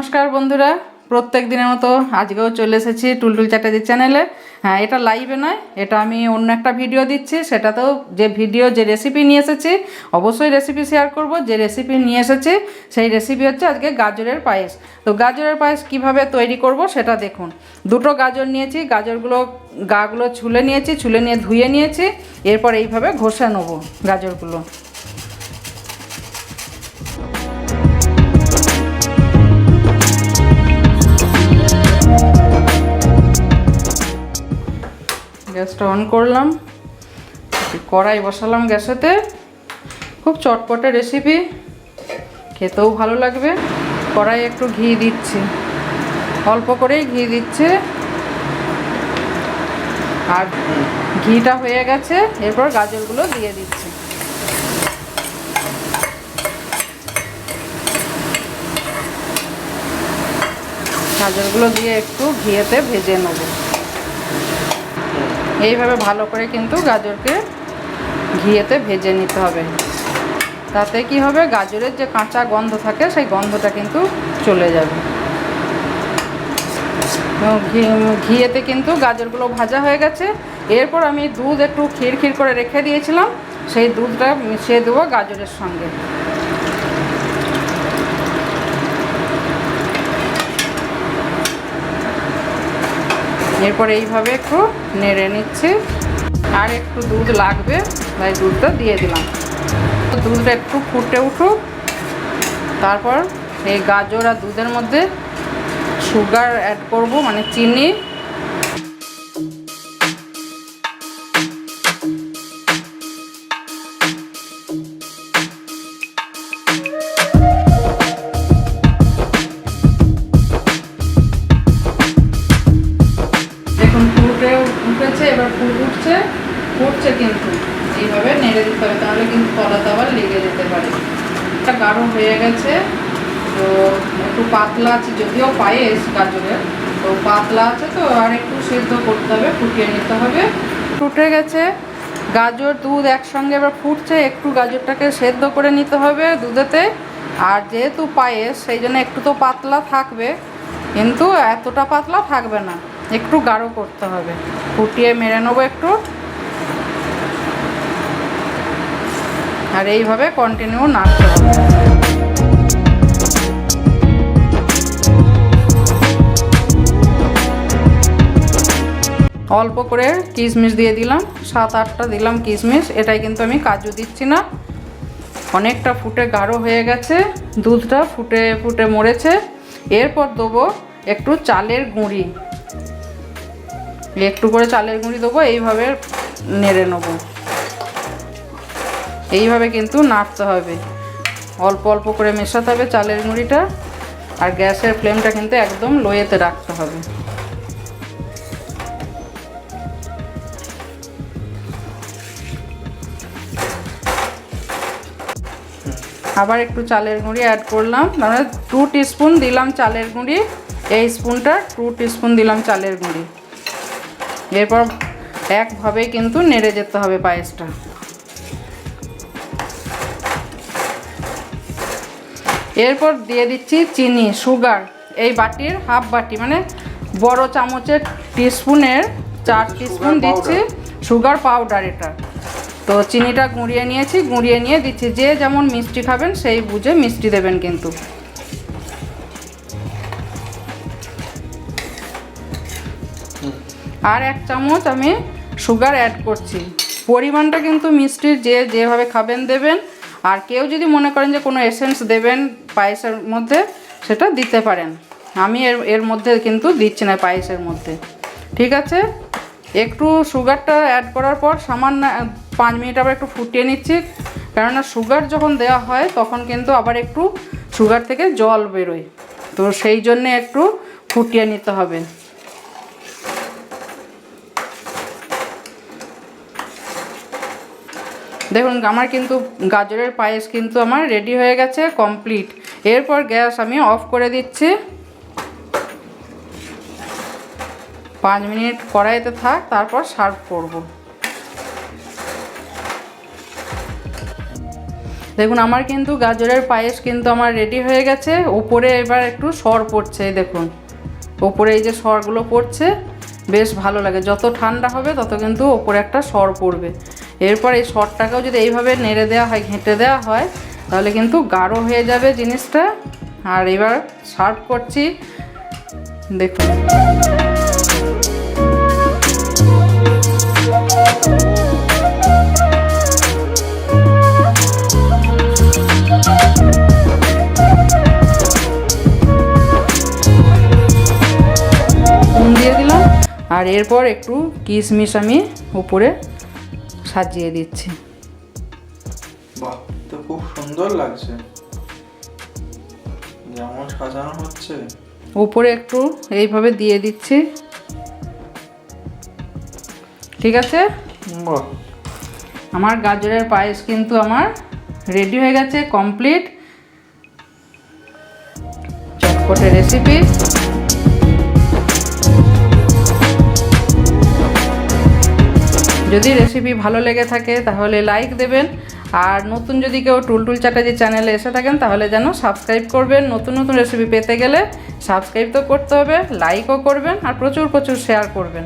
নমস্কার বন্ধুরা, প্রত্যেক দিনের মতো আজকেও চলে এসেছি টুলটুল চ্যাটার্জির চ্যানেলে। হ্যাঁ এটা লাইভে নয়, এটা আমি অন্য একটা ভিডিও দিচ্ছি, সেটাতেও যে ভিডিও যে রেসিপি নিয়ে এসেছি, অবশ্যই রেসিপি শেয়ার করব। যে রেসিপি নিয়ে এসেছি, সেই রেসিপি হচ্ছে আজকে গাজরের পায়েস। তো গাজরের পায়েস কীভাবে তৈরি করব সেটা দেখুন। দুটো গাজর নিয়েছি, গাজরগুলো গাগুলো ছুলে নিয়েছি, ছুলে নিয়ে ধুয়ে নিয়েছি, এরপর এইভাবে ঘষে নেব গাজরগুলো। গ্যাসটা অন করলাম। কড়াই বসালাম গ্যাসেতে। খুব চটপটে রেসিপি খেতেও ভালো লাগবে। কড়াই একটু ঘি দিচ্ছি। অল্প করেই ঘি দিচ্ছে। আর ঘিটা হয়ে গেছে। এরপর গাজরগুলো দিয়ে দিচ্ছি। গাজরগুলো দিয়ে একটু ঘিয়েতে ভেজে নেব। এইভাবে ভালো করে কিন্তু গাজরকে ঘিয়েতে ভেজে নিতে হবে। তাতে কি হবে? গাজরের যে কাঁচা গন্ধ থাকে, সেই গন্ধটা কিন্তু চলে যাবে। ঘিয়েতে কিন্তু গাজরগুলো ভাজা হয়ে গেছে। এরপর আমি দুধ একটু ক্ষীর ক্ষীর করে রেখে দিয়েছিলাম। সেই দুধটা মিশিয়ে দেবো গাজরের সঙ্গে। এরপর এইভাবে একটু নেড়ে নিচ্ছি। আর একটু দুধ লাগবে, তাই দুধটা দিয়ে দিলাম। দুধটা একটু ফুটে উঠুক। তারপর এই গাজর আর দুধের মধ্যে সুগার অ্যাড করব মানে চিনি। উঠেছে ফুট উঠছে ফুটছে কিন্তু। এইভাবে নেড়ে দিতে হবে তাহলে কিন্তু তলাতে আবার লেগে যেতে পারে। এটা গাঢ় হয়ে গেছে, তো একটু পাতলা আছে, যদিও পায়েস গাজরের। তো পাতলা আছে তো, আর একটু সেদ্ধ করতে হবে, ফুটিয়ে নিতে হবে। ফুটে গেছে, গাজর, দুধ একসঙ্গে এবার ফুটছে, একটু গাজরটাকে সেদ্ধ করে নিতে হবে দুধেতে। আর যেহেতু পায়েস, সেই জন্য একটু তো পাতলা থাকবে, কিন্তু এতটা পাতলা থাকবে না। একটু গাঢ় করতে হবে। ফুটিয়ে মেরে নেব একটু। আর এইভাবে কন্টিনিউ নাড়তে হবে। অল্প করে কিশমিশ দিয়ে দিলাম, সাত আটটা দিলাম কিশমিশ, এটাই কিন্তু আমি কাজু দিচ্ছি না। অনেকটা ফুটে গাঢ় হয়ে গেছে, দুধটা ফুটে ফুটে মরেছে। এরপর দেবো একটু চালের গুঁড়ি। একটু করে চালের গুঁড়ি দেবো, এইভাবে নেড়ে নেব। এইভাবে কিন্তু নাড়তে হবে। অল্প অল্প করে মেশাতে হবে চালের গুঁড়িটা, আর গ্যাসের ফ্লেমটা কিন্তু একদম লোয়েতে রাখতে হবে। আবার একটু চালের গুঁড়ি অ্যাড করলাম। মানে টু টিস্পুন দিলাম চালের গুঁড়ি, এই স্পুনটা টু টিস্পুন দিলাম চালের গুঁড়ি। এরপর একভাবেই কিন্তু নেড়ে যেতে হবে পায়েসটা। এরপর দিয়ে দিচ্ছি চিনি সুগার এই বাটির হাফ বাটি মানে বড় চামচের টিস্পুনের চার টিস্পুন দিচ্ছি সুগার পাউডার এটা। তো চিনিটা গুঁড়িয়ে নিয়েছি গুঁড়িয়ে নিয়ে দিচ্ছি যে যেমন মিষ্টি খাবেন সেই বুঝে মিষ্টি দেবেন কিন্তু। আর এক চামচ আমি সুগার অ্যাড করছি। পরিমাণটা কিন্তু মিষ্টির যে যেভাবে খাবেন দেবেন, আর কেউ যদি মনে করেন যে কোনো এসেন্স দেবেন পায়েসের মধ্যে, সেটা দিতে পারেন। আমি এর এর মধ্যে কিন্তু দিচ্ছি না পায়েসের মধ্যে। ঠিক আছে? একটু সুগারটা অ্যাড করার পর সামান্য পাঁচ মিনিট আবার একটু ফুটিয়ে নিচ্ছি। কেননা সুগার যখন দেওয়া হয়, তখন কিন্তু আবার একটু সুগার থেকে জল বেরোয়। তো সেই জন্যে একটু ফুটিয়ে নিতে হবে। দেখুন, আমার কিন্তু গাজরের পায়েস কিন্তু আমার রেডি হয়ে গেছে কমপ্লিট এরপর গ্যাস আমি অফ করে দিচ্ছি। পাঁচ মিনিট কড়াইতে থাক, তারপর সার্ভ করব। দেখুন, আমার কিন্তু গাজরের পায়েস কিন্তু আমার রেডি হয়ে গেছে। ওপরে এবার একটু সর পড়ছে দেখুন। ওপরে এই যে সরগুলো পড়ছে, বেশ ভালো লাগে। যত ঠান্ডা হবে, তত কিন্তু ওপরে একটা সর পড়বে। এরপর এই সরটাকেও যদি এইভাবে নেড়ে দেওয়া হয়, ঘেঁটে দেওয়া হয়, তাহলে কিন্তু গাঢ় হয়ে যাবে জিনিসটা। আর এবার সার্ভ করছি। দেখুন। দিয়ে দিলাম। আর এরপর একটু কিশমিশ আমি উপরে সাজিয়ে দিচ্ছি। বাহ তো খুব সুন্দর লাগছে। যেমন সাজানো হচ্ছে। উপরে একটু এইভাবে দিয়ে দিচ্ছি। ঠিক আছে? বাহ। আমার গাজরের পায়েস কিন্তু আমার রেডি হয়ে গেছে কমপ্লিট চটপটে রেসিপি যদি রেসিপি ভালো লেগে থাকে, তাহলে লাইক দেবেন। আর নতুন যদি কেউ টুলটুল চ্যাটার্জি চ্যানেলে এসে থাকেন, তাহলে যেন সাবস্ক্রাইব করবেন। নতুন নতুন রেসিপি পেতে গেলে সাবস্ক্রাইব তো করতে হবে লাইকও করবেন, আর প্রচুর প্রচুর শেয়ার করবেন।